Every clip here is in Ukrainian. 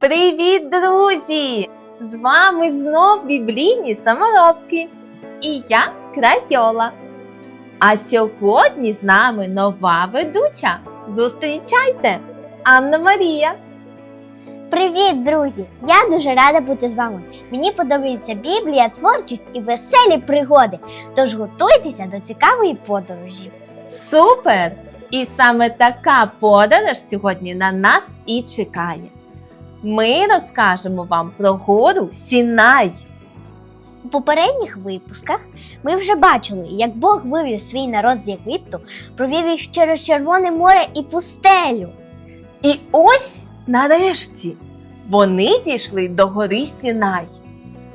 Привіт, друзі! З вами знов біблійні саморобки. І я Крайола. А сьогодні з нами нова ведуча. Зустрічайте! Анна Марія. Привіт, друзі! Я дуже рада бути з вами. Мені подобається Біблія, творчість і веселі пригоди. Тож готуйтеся до цікавої подорожі. Супер! І саме така подорож сьогодні на нас і чекає. Ми розкажемо вам про гору Сінай. У попередніх випусках ми вже бачили, як Бог вивів свій народ з Єгипту, провів їх через Червоне море і пустелю. І ось нарешті вони дійшли до гори Сінай.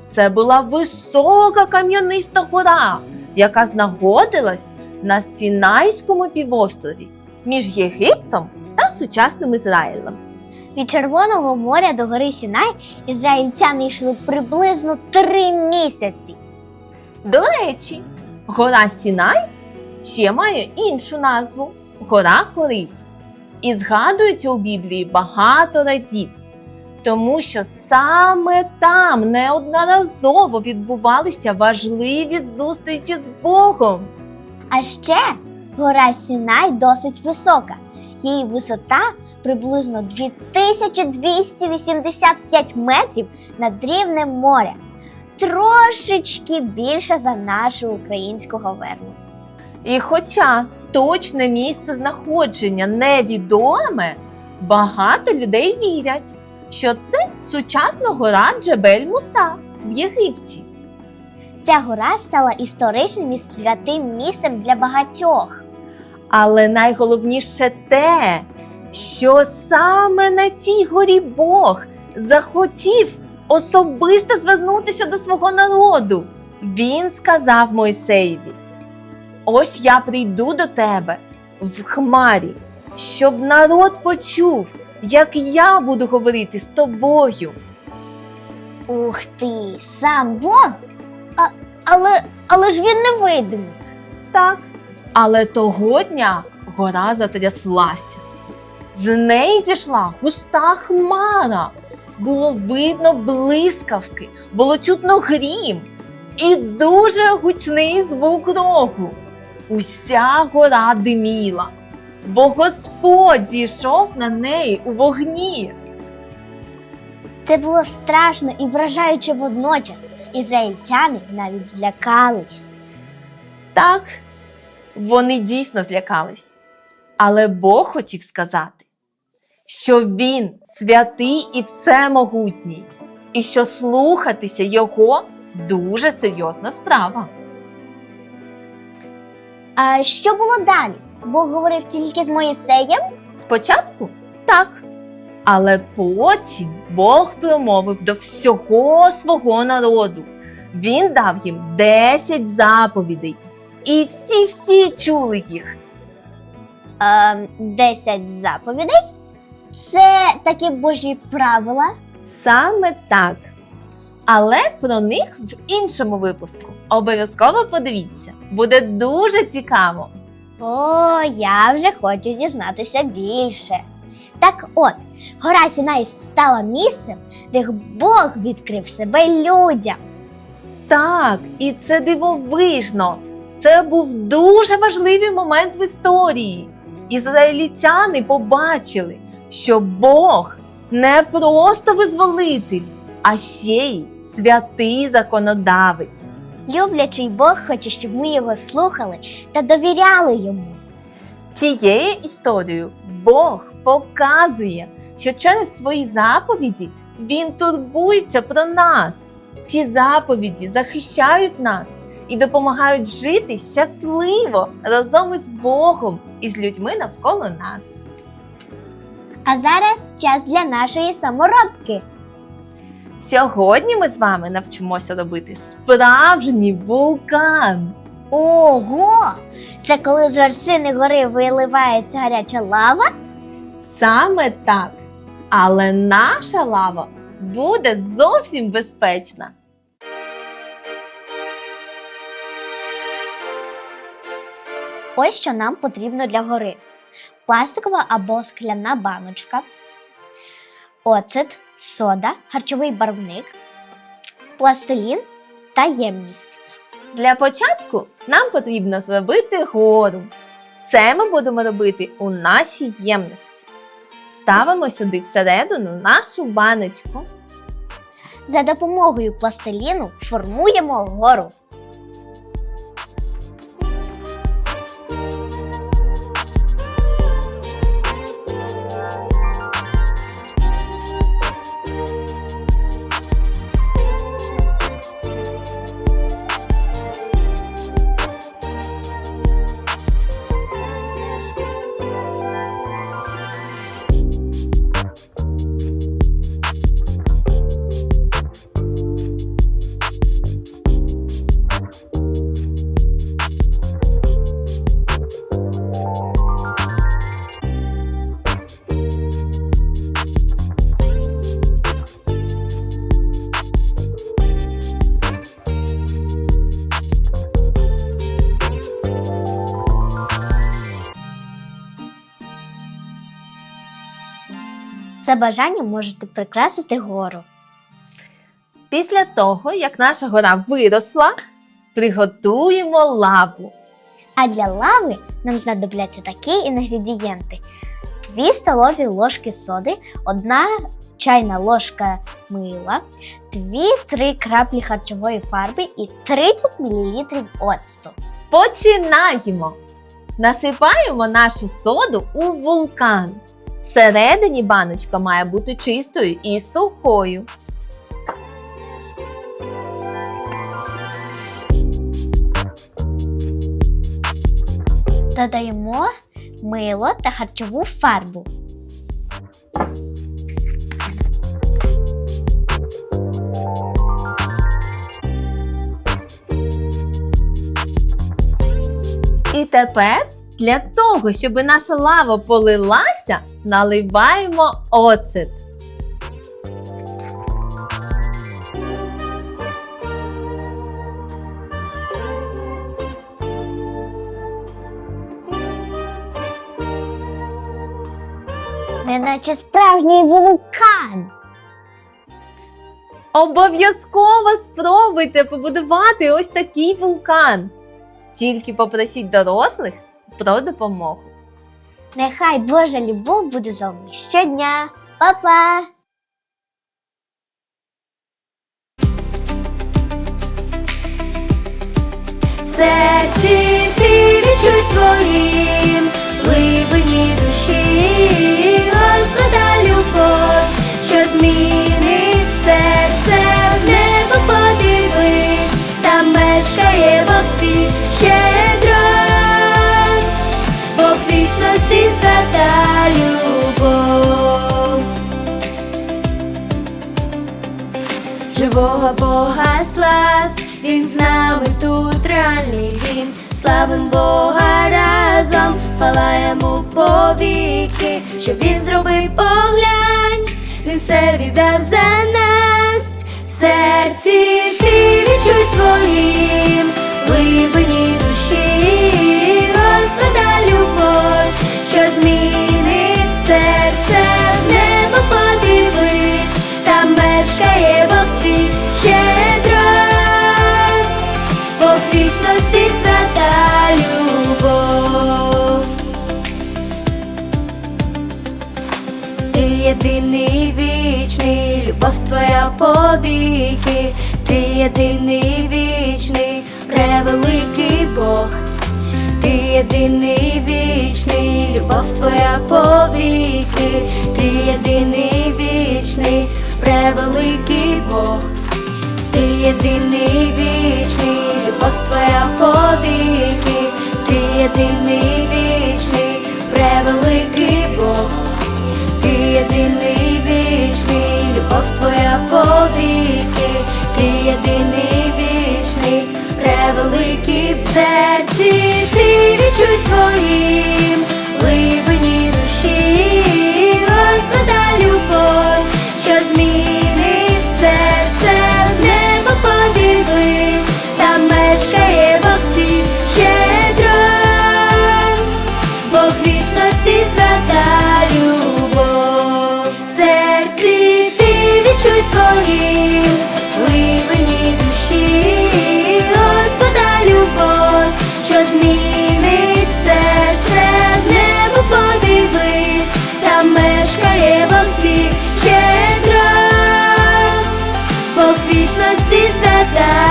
Це була висока кам'яниста гора, яка знаходилась на Сінайському півострові між Єгиптом та сучасним Ізраїлем. Від Червоного моря до гори Сінай ізраїльтяни йшли приблизно три місяці. До речі, гора Сінай ще має іншу назву гора Хорис. І згадується у Біблії багато разів, тому що саме там неодноразово відбувалися важливі зустрічі з Богом. А ще гора Сінай досить висока. Її висота приблизно 2285 метрів над рівнем моря. Трошечки більше за нашу українську говерну. І хоча точне місце знаходження невідоме, багато людей вірять, що це сучасна гора Джебель Муса в Єгипті. Ця гора стала історичним і святим місцем для багатьох. Але найголовніше те, що саме на цій горі Бог захотів особисто звернутися до свого народу. Він сказав Мойсеєві: Ось я прийду до тебе в хмарі, щоб народ почув, як я буду говорити з тобою. Ух ти, сам Бог? А, але, але ж він невидимий. Так. Але того дня гора затряслася. З неї зійшла густа хмара. Було видно блискавки, було чутно грім і дуже гучний звук рогу. Уся гора диміла, бо Господь зійшов на неї у вогні. Це було страшно і вражаюче водночас. Ізраїльтяни навіть злякались. Так, вони дійсно злякались. Але Бог хотів сказати, що Він святий і всемогутній, і що слухатися Його дуже серйозна справа. А що було далі? Бог говорив тільки з Моїсеєм? Спочатку так. Але потім Бог промовив до всього свого народу. Він дав їм 10 заповідей, і всі-всі чули їх. Ем, 10 заповідей? Це такі божі правила. Саме так. Але про них в іншому випуску. Обов'язково подивіться, буде дуже цікаво. О, я вже хочу дізнатися більше. Так от, гора Сінай стала місцем, де Бог відкрив себе людям. Так, і це дивовижно. Це був дуже важливий момент в історії. Ізраїльтяни побачили, що Бог не просто визволитель, а ще й святий законодавець. Люблячий Бог хоче, щоб ми його слухали та довіряли йому. Цією історією Бог показує, що через свої заповіді Він турбується про нас. Ці заповіді захищають нас і допомагають жити щасливо разом із Богом і з людьми навколо нас. А зараз час для нашої саморобки. Сьогодні ми з вами навчимося робити справжній вулкан. Ого! Це коли з вершини гори виливається гаряча лава? Саме так. Але наша лава буде зовсім безпечна. Ось що нам потрібно для гори: пластикова або скляна баночка, оцет, сода, харчовий барвник, пластилін та ємність. Для початку нам потрібно зробити гору. Це ми будемо робити у нашій ємності. Ставимо сюди всередину нашу баночку. За допомогою пластиліну формуємо гору. За бажанням можете прикрасити гору. Після того, як наша гора виросла, приготуємо лаву. А для лави нам знадобляться такі інгредієнти: 2 столові ложки соди, 1 чайна ложка мила, 2-3 краплі харчової фарби і 30 мл оцту. Починаємо! Насипаємо нашу соду у вулкан. Всередині баночка має бути чистою і сухою. Додаємо мило та харчову фарбу. І тепер для того, щоб наша лава полилася, наливаємо оцет. Неначе справжній вулкан. Обов'язково спробуйте побудувати ось такий вулкан. Тільки попросіть дорослих про допомогу. Нехай Божа любов буде з вами щодня. Па-па! В серці ти відчуй своїм глибині душі, Господа любов, що змінить серце в небо подивись, там мешкає во всі щедро, Живого Бога слав, Він з нами тут реальний він, славим Бога разом, палаємо повіки, щоб він зробив поглянь, він все віддав за ти єдиний вічний, превеликий Бог. Ти єдиний вічний, любов твоя повіки, ти єдиний вічний, превеликий Бог. Ти єдиний вічний, любов твоя повіки, ти єдиний вічний, превеликий Бог. Ти єдиний вічний, любов твоя повіки, серці, ти відчуй своїм єдності свята.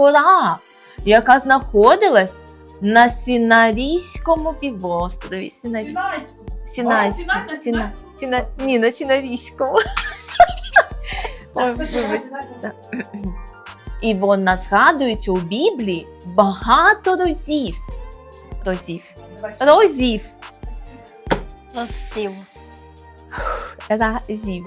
Ура! Яка знаходилась на Сінарійському півострові. Сінарі... Сінайському. Сінайському. Сінай на Сіна... Сінайському? Сіна... Ні, на Сінарійському. Ой, вибач. І вона згадується у Біблії багато разів. Разів. Давай. Разів. Розсів. Разів.